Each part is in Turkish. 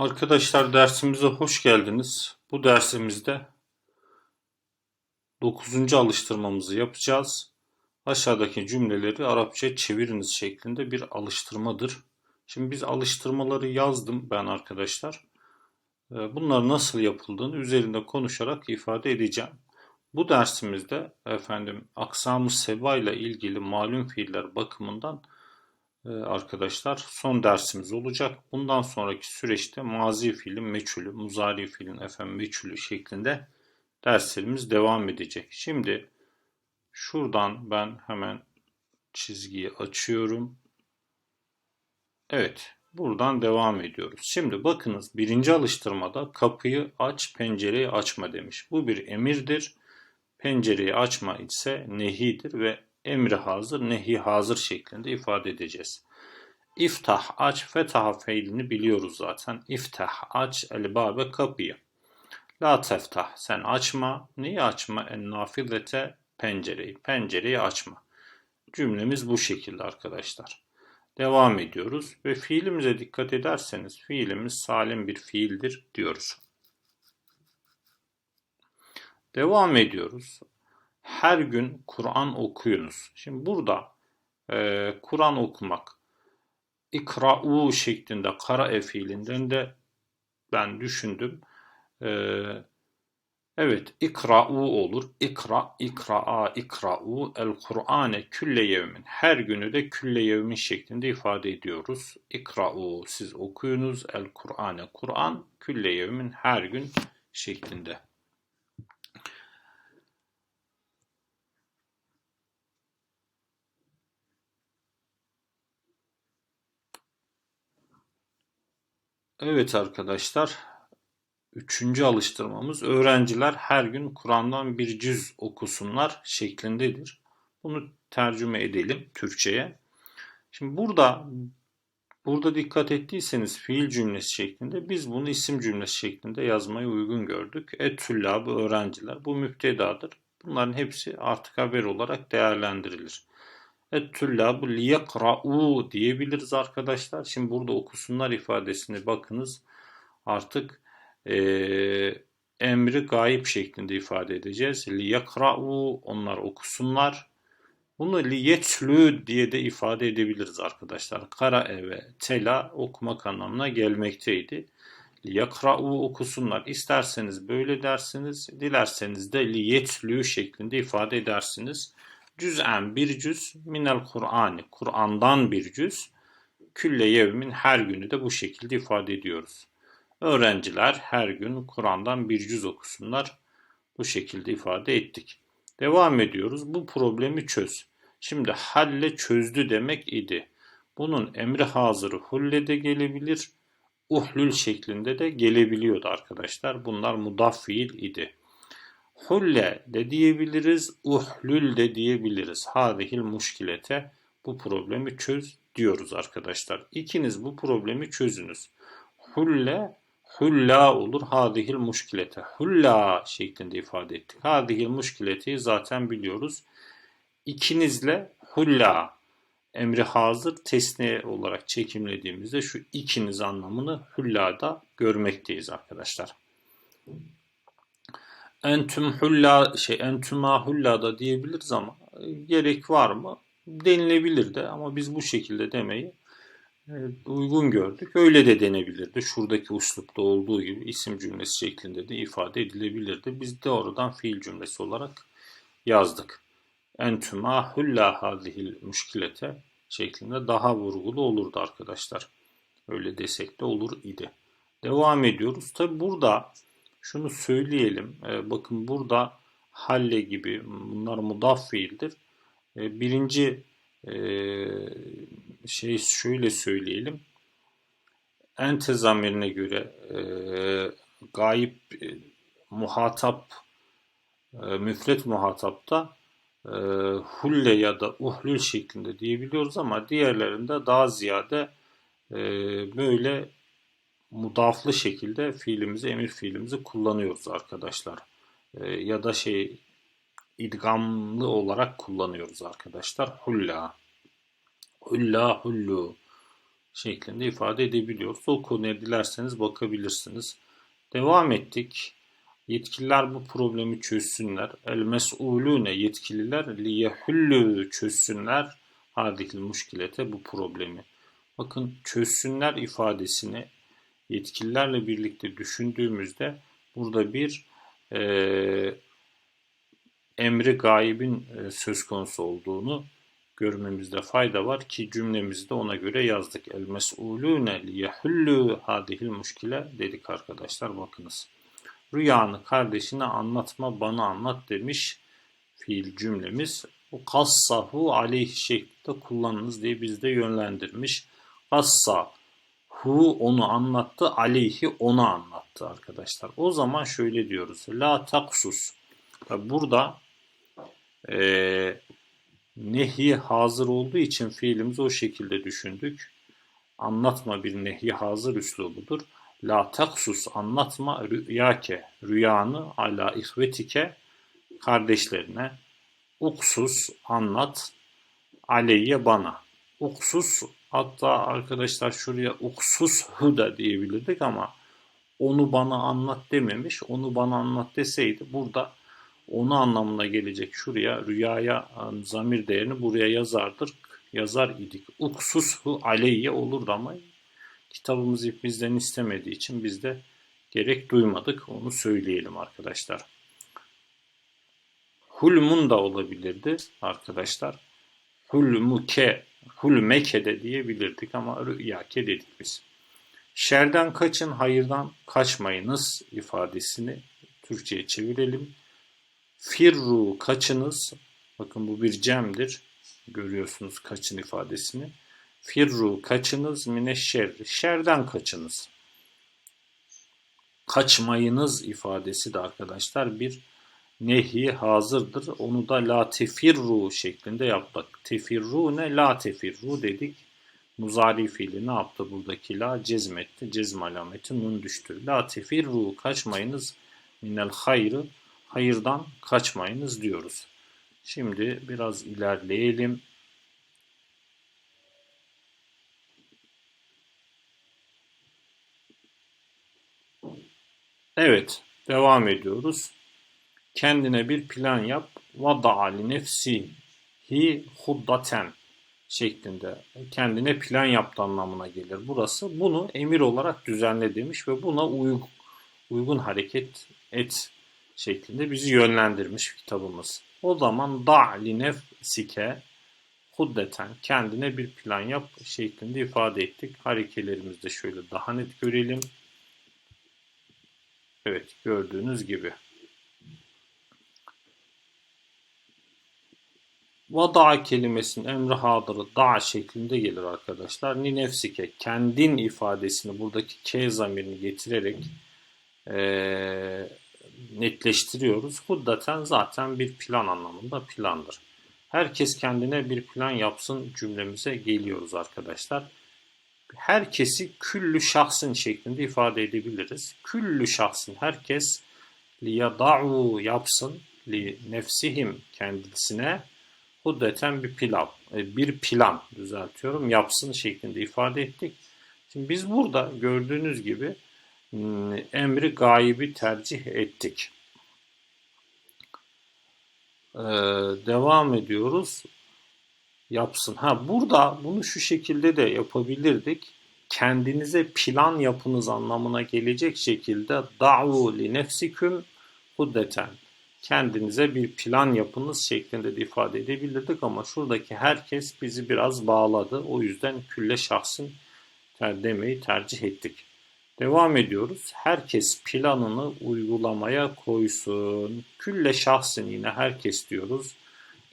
Arkadaşlar dersimize hoş geldiniz. Bu dersimizde 9. alıştırmamızı yapacağız. Aşağıdaki cümleleri Arapça çeviriniz şeklinde bir alıştırmadır. Şimdi biz alıştırmaları yazdım ben arkadaşlar. Ee, Bunlar nasıl yapıldığını üzerinde konuşarak ifade edeceğim. Bu dersimizde efendim aksam-ı seba ile ilgili malum fiiller bakımından arkadaşlar son dersimiz olacak. Bundan sonraki süreçte mazi fiilin meçhulü, muzari fiilin efendim meçhulü şeklinde derslerimiz devam edecek. Şimdi şuradan ben hemen çizgiyi açıyorum. Evet, buradan devam ediyoruz. Şimdi bakınız birinci alıştırmada kapıyı aç, pencereyi açma demiş. Bu bir emirdir. Pencereyi açma ise nehidir ve emri hazır, nehi hazır şeklinde ifade edeceğiz. İftah, aç, fetaha feilini biliyoruz zaten. İftah, aç, elbabe kapıyı. La teftah, sen açma. Neyi açma? En nafilete pencereyi. Pencereyi açma. Cümlemiz bu şekilde arkadaşlar. Devam ediyoruz ve fiilimize dikkat ederseniz fiilimiz salim bir fiildir diyoruz. Devam ediyoruz. Her gün Kur'an okuyunuz. Şimdi burada e, Kur'an okumak ikra'u şeklinde kara fiilinden de ben düşündüm. E, evet ikra'u olur. İkra, ikra'a, ikra'u el Kur'ane külle yevmin. Her günü de külle yevmin şeklinde ifade ediyoruz. İkra'u siz okuyunuz el Kur'ane Kur'an külle yevmin her gün şeklinde. Evet arkadaşlar, üçüncü alıştırmamız öğrenciler her gün Kur'an'dan bir cüz okusunlar şeklindedir. Bunu tercüme edelim Türkçe'ye. Şimdi burada burada dikkat ettiyseniz fiil cümlesi şeklinde biz bunu isim cümlesi şeklinde yazmayı uygun gördük. Etüllabı öğrenciler bu müptedadır. Bunların hepsi artık haber olarak değerlendirilir. Et-tullabu liyekra'u diyebiliriz arkadaşlar. Şimdi burada okusunlar ifadesini bakınız. Artık e, emri gayip şeklinde ifade edeceğiz. Liyekra'u onlar okusunlar. Bunu liyetlü diye de ifade edebiliriz arkadaşlar. Kara ve tela okumak anlamına gelmekteydi. Liyekra'u okusunlar. İsterseniz böyle dersiniz, dilerseniz de liyetlü şeklinde ifade edersiniz. Cüz'en bir cüz minel Kur'an'ı. Kur'an'dan bir cüz. Külle yevmin her günü de bu şekilde ifade ediyoruz. Öğrenciler her gün Kur'an'dan bir cüz okusunlar. Bu şekilde ifade ettik. Devam ediyoruz. Bu problemi çöz. Şimdi halle çözdü demek idi. Bunun emri hazırı hulle de gelebilir. Uhlül şeklinde de gelebiliyordu arkadaşlar. Bunlar mudaf fiil idi. Hulle de diyebiliriz, uhlül de diyebiliriz. Hadihil muşkilete bu problemi çöz diyoruz arkadaşlar. İkiniz bu problemi çözünüz. Hulle hulla olur hadihil muşkilete. Hulla şeklinde ifade ettik. Hadihil muşkileti zaten biliyoruz. İkinizle hulla emri hazır tesniye olarak çekimlediğimizde şu ikiniz anlamını hullada görmekteyiz arkadaşlar entüm hulla şey entüma hulla da diyebiliriz ama e, gerek var mı? Denilebilir de ama biz bu şekilde demeyi e, uygun gördük. Öyle de denebilirdi. Şuradaki uslupta olduğu gibi isim cümlesi şeklinde de ifade edilebilirdi. Biz de oradan fiil cümlesi olarak yazdık. Entüma hulla hazihil müşkilete şeklinde daha vurgulu olurdu arkadaşlar. Öyle desek de olur idi. Devam ediyoruz. Tabi burada şunu söyleyelim. E, bakın burada halle gibi bunlar mudaf fiildir. E, birinci e, şey şöyle söyleyelim. Ente zamirine göre e, gayip e, muhatap e, müfret muhatapta e, hulle ya da uhlül şeklinde diyebiliyoruz ama diğerlerinde daha ziyade e, böyle mudaflı şekilde fiilimizi, emir fiilimizi kullanıyoruz arkadaşlar. E, ya da şey idgamlı olarak kullanıyoruz arkadaşlar. Hulla, hulla, hullu, şeklinde ifade edebiliyoruz. O konuya dilerseniz bakabilirsiniz. Devam ettik. Yetkililer bu problemi çözsünler. El mes'ulune yetkililer liyehullü çözsünler hadihil muşkilete bu problemi. Bakın çözsünler ifadesini yetkililerle birlikte düşündüğümüzde burada bir e, emri gaibin e, söz konusu olduğunu görmemizde fayda var ki cümlemizde ona göre yazdık. El mes'ulune liyehullu hadihil muşkile dedik arkadaşlar bakınız. Rüyanı kardeşine anlatma bana anlat demiş fiil cümlemiz. O kassahu aleyhi şeklinde kullanınız diye bizde yönlendirmiş. Kassa hu onu anlattı aleyhi ona anlattı arkadaşlar. O zaman şöyle diyoruz. La taksus. Burada e, nehi hazır olduğu için fiilimizi o şekilde düşündük. Anlatma bir nehi hazır üslubudur. La taksus anlatma rüyake rüyanı ala ihvetike kardeşlerine. Uksus anlat aleyye bana. Uksus hatta arkadaşlar şuraya uksus huda diyebilirdik ama onu bana anlat dememiş. Onu bana anlat deseydi burada onu anlamına gelecek şuraya rüyaya zamir değerini buraya yazardır. Yazar idik. Uksushu aleyye olurdu ama kitabımız bizden istemediği için biz de gerek duymadık. Onu söyleyelim arkadaşlar. Hulmun da olabilirdi arkadaşlar. Hulmuke, hulmeke de diyebilirdik ama rüyake dedik biz. Şerden kaçın, hayırdan kaçmayınız ifadesini Türkçe'ye çevirelim. Firru kaçınız. Bakın bu bir cemdir. Görüyorsunuz kaçın ifadesini. Firru kaçınız mine şerri. Şerden kaçınız. Kaçmayınız ifadesi de arkadaşlar bir nehi hazırdır. Onu da la tefirru şeklinde yaptık. Tefirru ne? La tefirru dedik. Muzari fiili ne yaptı buradaki la? Cezmetti. Cezm alameti nun düştü. La tefirru kaçmayınız minel hayrı hayırdan kaçmayınız diyoruz. Şimdi biraz ilerleyelim. Evet, devam ediyoruz. Kendine bir plan yap. Vada'a li nefsihi huddaten şeklinde kendine plan yaptı anlamına gelir. Burası bunu emir olarak düzenle demiş ve buna uygun, uygun hareket et şeklinde bizi yönlendirmiş kitabımız. O zaman da li nefsike huddeten kendine bir plan yap şeklinde ifade ettik. Harekelerimizde şöyle daha net görelim. Evet gördüğünüz gibi. Vada kelimesinin emri hadırı da şeklinde gelir arkadaşlar. Ni nefsike kendin ifadesini buradaki k zamirini getirerek ee, netleştiriyoruz. Huddaten zaten bir plan anlamında plandır. Herkes kendine bir plan yapsın cümlemize geliyoruz arkadaşlar. Herkesi küllü şahsın şeklinde ifade edebiliriz. Küllü şahsın herkes liyada'u yapsın li nefsihim kendisine huddeten bir plan, e, bir plan düzeltiyorum yapsın şeklinde ifade ettik. Şimdi biz burada gördüğünüz gibi Hmm, emri gaybi tercih ettik. Ee, devam ediyoruz. Yapsın. Ha burada bunu şu şekilde de yapabilirdik. Kendinize plan yapınız anlamına gelecek şekilde da'u li nefsiküm huddeten. Kendinize bir plan yapınız şeklinde de ifade edebilirdik ama şuradaki herkes bizi biraz bağladı. O yüzden külle şahsın demeyi tercih ettik. Devam ediyoruz. Herkes planını uygulamaya koysun. Külle şahsın yine herkes diyoruz.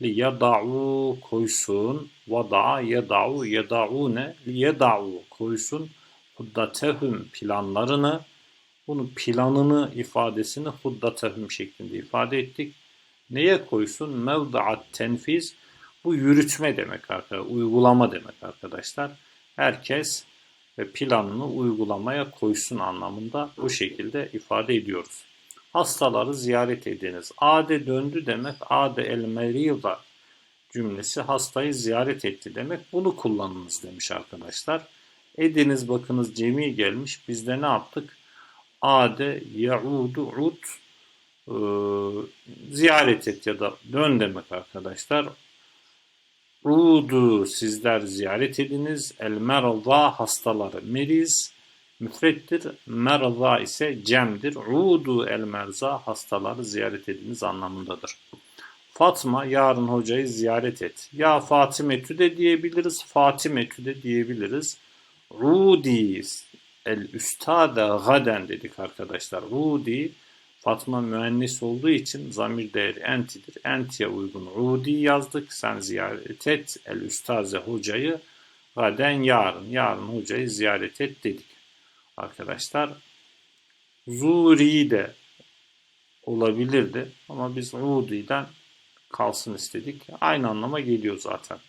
Li yada'u koysun. Vada'a yada'u yada'une li yada'u koysun. Huddatehum planlarını. Bunu planını ifadesini huddatehum şeklinde ifade ettik. Neye koysun? Mevda'at tenfiz. Bu yürütme demek arkadaşlar. Uygulama demek arkadaşlar. Herkes ve planını uygulamaya koysun anlamında bu şekilde ifade ediyoruz. Hastaları ziyaret ediniz. Ade döndü demek ade el merida cümlesi hastayı ziyaret etti demek. Bunu kullanınız demiş arkadaşlar. Ediniz bakınız cemi gelmiş. Biz de ne yaptık? Ade, yaudu, ud e, ziyaret et ya da dön demek arkadaşlar. Udu sizler ziyaret ediniz. El merza hastaları meriz müfrettir. Merza ise cemdir. Udu el merza hastaları ziyaret ediniz anlamındadır. Fatma yarın hocayı ziyaret et. Ya Fatimetü de diyebiliriz. Fatimetü de diyebiliriz. Rudi el üstada gaden dedik arkadaşlar. Rudi Fatma müennes olduğu için zamir değeri entidir. Entiye uygun Rudi yazdık. Sen ziyaret et el üstaze hocayı. Gaden yarın. Yarın hocayı ziyaret et dedik. Arkadaşlar Zuri de olabilirdi ama biz Rudi'den kalsın istedik. Aynı anlama geliyor zaten.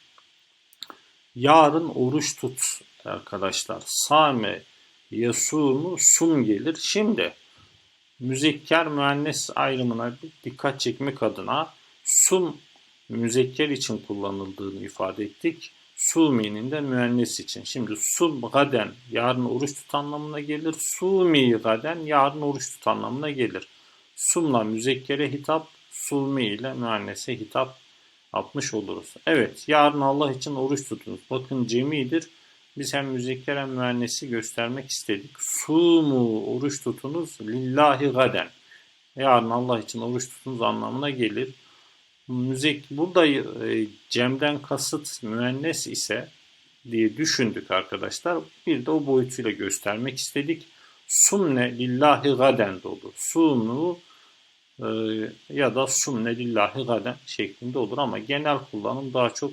Yarın oruç tut arkadaşlar. Same yasumu sum gelir. Şimdi müzekker müennes ayrımına dikkat çekmek adına sum müzekker için kullanıldığını ifade ettik. Sumi'nin de müennes için. Şimdi sum gaden yarın oruç tut anlamına gelir. Sumi gaden yarın oruç tut anlamına gelir. Sumla müzekkere hitap, sulmi ile müennese hitap yapmış oluruz. Evet yarın Allah için oruç tutunuz. Bakın cemidir. Biz hem müzekker hem müennesi göstermek istedik. Sumu oruç tutunuz lillahi gaden. Yarın Allah için oruç tutunuz anlamına gelir. Müzik burada e, cemden kasıt müennes ise diye düşündük arkadaşlar. Bir de o boyutuyla göstermek istedik. Sumne lillahi gaden dolu. Sumu e, ya da sumne lillahi gaden şeklinde olur ama genel kullanım daha çok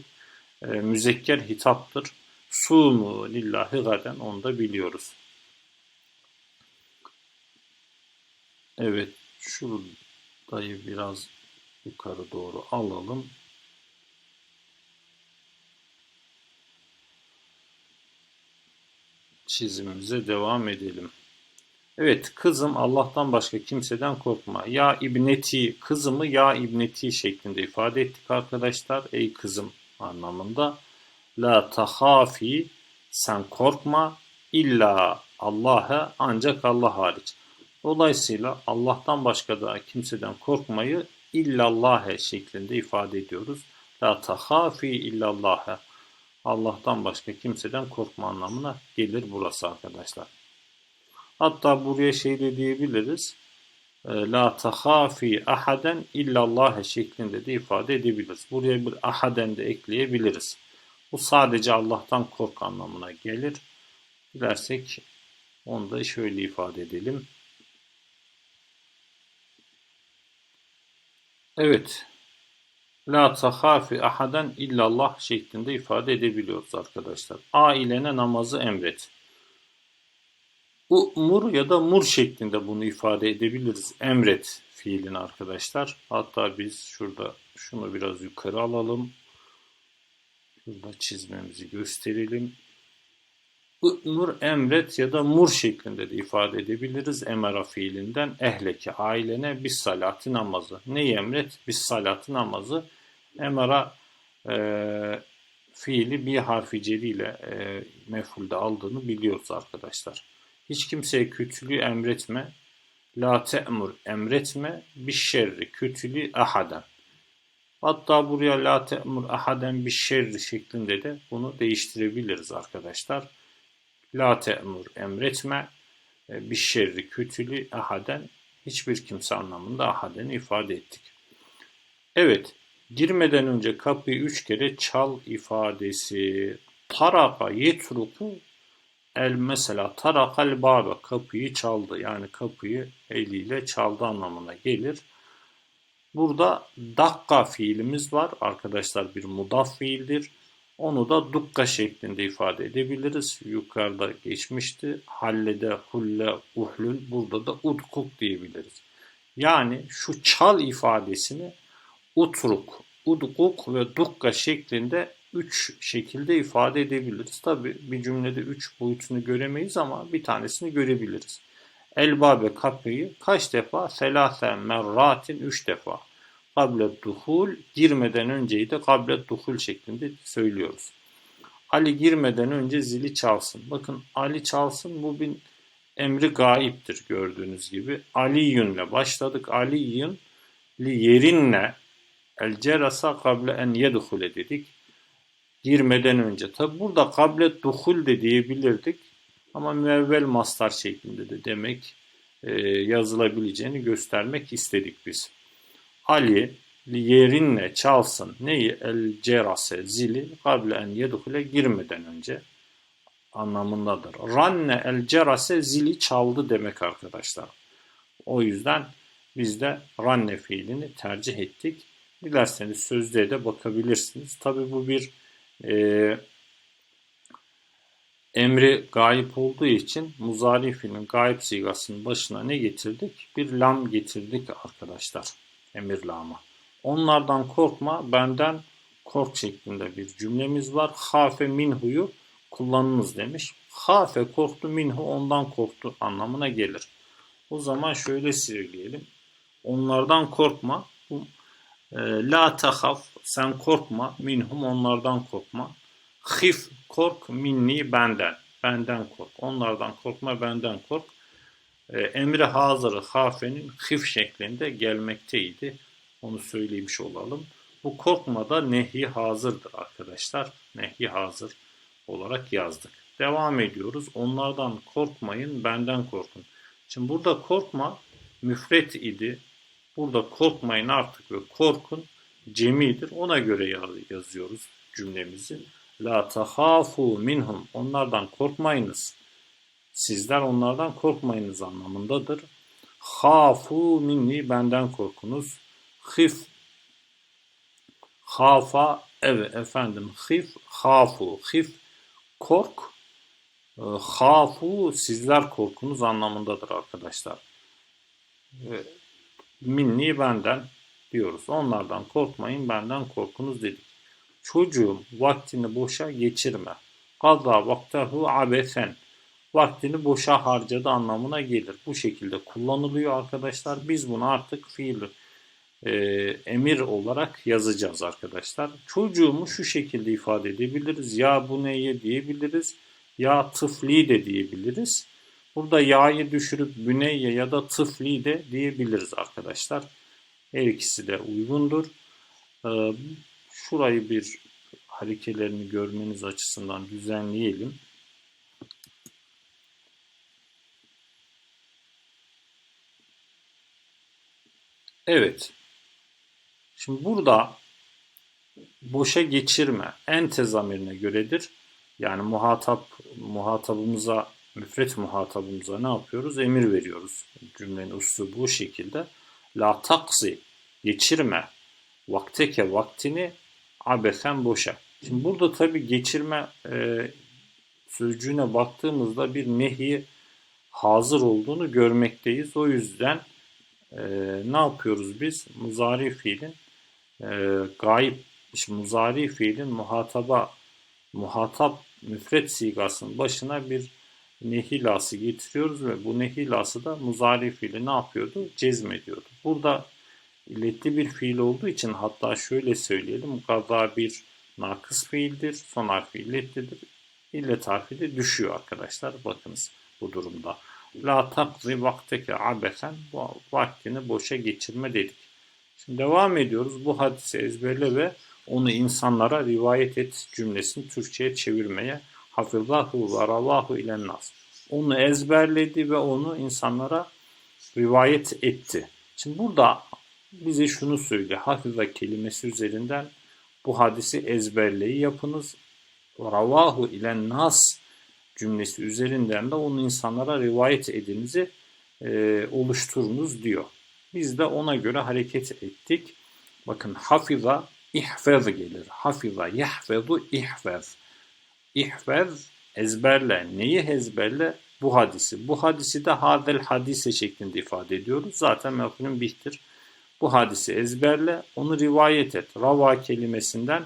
e, müzekker hitaptır. Sumu lillahi gaden onu da biliyoruz. Evet şuradayı biraz yukarı doğru alalım. Çizimimize devam edelim. Evet kızım Allah'tan başka kimseden korkma. Ya ibneti kızımı ya ibneti şeklinde ifade ettik arkadaşlar. Ey kızım anlamında. La tahafi sen korkma illa Allah'a ancak Allah hariç. Dolayısıyla Allah'tan başka da kimseden korkmayı illallâhe şeklinde ifade ediyoruz. La tahafi illallâhe. Allah'tan başka kimseden korkma anlamına gelir burası arkadaşlar. Hatta buraya şey de diyebiliriz. E, La tahafi ahaden illallâhe şeklinde de ifade edebiliriz. Buraya bir ahaden de ekleyebiliriz. Bu sadece Allah'tan kork anlamına gelir. Dilersek onu da şöyle ifade edelim. Evet. La tahafi ahaden illallah şeklinde ifade edebiliyoruz arkadaşlar. Ailene namazı emret. Umur ya da mur şeklinde bunu ifade edebiliriz. Emret fiilini arkadaşlar. Hatta biz şurada şunu biraz yukarı alalım. Şurada çizmemizi gösterelim. Nur emret ya da mur şeklinde de ifade edebiliriz emara fiilinden ehleke ailene bis salati namazı. Neyi emret? Bis salati namazı. Emara e, fiili bir harfi celiyle e, mefulde aldığını biliyoruz arkadaşlar. Hiç kimseye kötülüğü emretme. La te'mur emretme. Bir şerri kötülüğü ahaden. Hatta buraya la te'mur ahaden bir şerri şeklinde de bunu değiştirebiliriz arkadaşlar. La te'mur emretme e, bir şerri kötülüğü ahaden hiçbir kimse anlamında ahaden ifade ettik. Evet girmeden önce kapıyı üç kere çal ifadesi taraka yetruku el mesela tarakal baba kapıyı çaldı yani kapıyı eliyle çaldı anlamına gelir. Burada dakka fiilimiz var arkadaşlar bir mudaf fiildir. Onu da dukka şeklinde ifade edebiliriz. Yukarıda geçmişti. Hallede, hulle, uhlül. Burada da udkuk diyebiliriz. Yani şu çal ifadesini utruk, udkuk ve dukka şeklinde üç şekilde ifade edebiliriz. Tabi bir cümlede üç boyutunu göremeyiz ama bir tanesini görebiliriz. Elbabe kapıyı kaç defa? Selase merratin üç defa kable duhul girmeden önceyi de kable duhul şeklinde söylüyoruz. Ali girmeden önce zili çalsın. Bakın Ali çalsın bu bir emri gaiptir gördüğünüz gibi. Aliyünle başladık. Aliyün li yerinle el cerasa kable en yedhule dedik. Girmeden önce. Tabi burada kable duhul de diyebilirdik. Ama müevvel mastar şeklinde de demek e, yazılabileceğini göstermek istedik biz. Ali yerinle çalsın neyi el cerase zili kable en yedhule girmeden önce anlamındadır. Ranne el cerase zili çaldı demek arkadaşlar. O yüzden biz de ranne fiilini tercih ettik. Dilerseniz sözlüğe de bakabilirsiniz. Tabi bu bir e, emri gayip olduğu için muzari fiilin gayip sigasının başına ne getirdik? Bir lam getirdik arkadaşlar. Emir lamı. Onlardan korkma, benden kork şeklinde bir cümlemiz var. Hafe minhuyu kullanınız demiş. Hafe korktu minhu ondan korktu anlamına gelir. O zaman şöyle söyleyelim. Onlardan korkma. E, la tahaf sen korkma. Minhum onlardan korkma. Hif kork minni benden. Benden kork. Onlardan korkma benden kork. E, emri hazırı hafenin hif şeklinde gelmekteydi. Onu söylemiş olalım. Bu korkma da nehi hazırdır arkadaşlar. Nehi hazır olarak yazdık. Devam ediyoruz. Onlardan korkmayın, benden korkun. Şimdi burada korkma müfret idi. Burada korkmayın artık ve korkun cemidir. Ona göre yazıyoruz cümlemizi. La tahafu minhum. Onlardan korkmayınız. Sizler onlardan korkmayınız anlamındadır. Hafu minni benden korkunuz. Hif hafa evet efendim hif hafu hif kork e, hafu sizler korkunuz anlamındadır arkadaşlar. Minni benden diyoruz. Onlardan korkmayın benden korkunuz dedik. Çocuğum vaktini boşa geçirme. Kaza vaktahu abesen. Vaktini boşa harcadı anlamına gelir. Bu şekilde kullanılıyor arkadaşlar. Biz bunu artık fiil e, emir olarak yazacağız arkadaşlar. Çocuğumu şu şekilde ifade edebiliriz. Ya bu neye diyebiliriz. Ya tıfli de diyebiliriz. Burada ya'yı düşürüp büneyye ya da tıfli de diyebiliriz arkadaşlar. Her ikisi de uygundur. Ee, şurayı bir harekelerini görmeniz açısından düzenleyelim. Evet. Şimdi burada boşa geçirme ente zamirine göredir. Yani muhatap muhatabımıza müfret muhatabımıza ne yapıyoruz? Emir veriyoruz. Cümlenin üslubu bu şekilde. La taksi geçirme vakteke vaktini abesen boşa. Şimdi burada tabi geçirme e, sözcüğüne baktığımızda bir nehi hazır olduğunu görmekteyiz. O yüzden e, ne yapıyoruz biz? Muzari fiilin e, gayip, işte muzari fiilin muhataba, muhatap müfret sigasının başına bir nehilası getiriyoruz ve bu nehilası da muzari fiili ne yapıyordu? Cezmediyordu. Burada illetli bir fiil olduğu için hatta şöyle söyleyelim. Gaza bir nakıs fiildir. Son harfi illetlidir. İllet harfi de düşüyor arkadaşlar. Bakınız bu durumda. La takzi vakteke abesen bu vaktini boşa geçirme dedik. Şimdi devam ediyoruz. Bu hadise ezberle ve onu insanlara rivayet et cümlesini Türkçe'ye çevirmeye hafizahü ve ravahu ilen nas. Onu ezberledi ve onu insanlara rivayet etti. Şimdi burada bize şunu söyle. Hafize kelimesi üzerinden bu hadisi ezberleyi yapınız. Ravahu ilen nas cümlesi üzerinden de onu insanlara rivayet edinizi e, oluşturunuz diyor. Biz de ona göre hareket ettik. Bakın hafiza ihfez gelir. Hafiza yahfezu ihfez. İhfez ezberle. Neyi ezberle? Bu hadisi. Bu hadisi de hadel hadise şeklinde ifade ediyoruz. Zaten mefhulün bihtir. Bu hadisi ezberle, onu rivayet et. Rava kelimesinden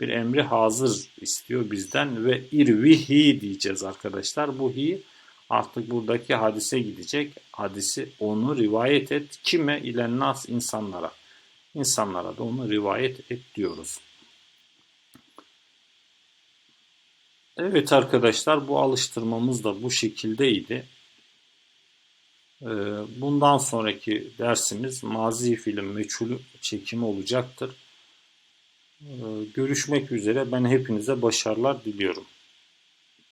bir emri hazır istiyor bizden ve irvihi diyeceğiz arkadaşlar. Bu hi artık buradaki hadise gidecek. Hadisi onu rivayet et. Kime? İlen nas insanlara. İnsanlara da onu rivayet et diyoruz. Evet arkadaşlar bu alıştırmamız da bu şekildeydi. Ee, Bundan sonraki dersimiz mazi film meçhul çekimi olacaktır. Ee, Görüşmek üzere ben hepinize başarılar diliyorum.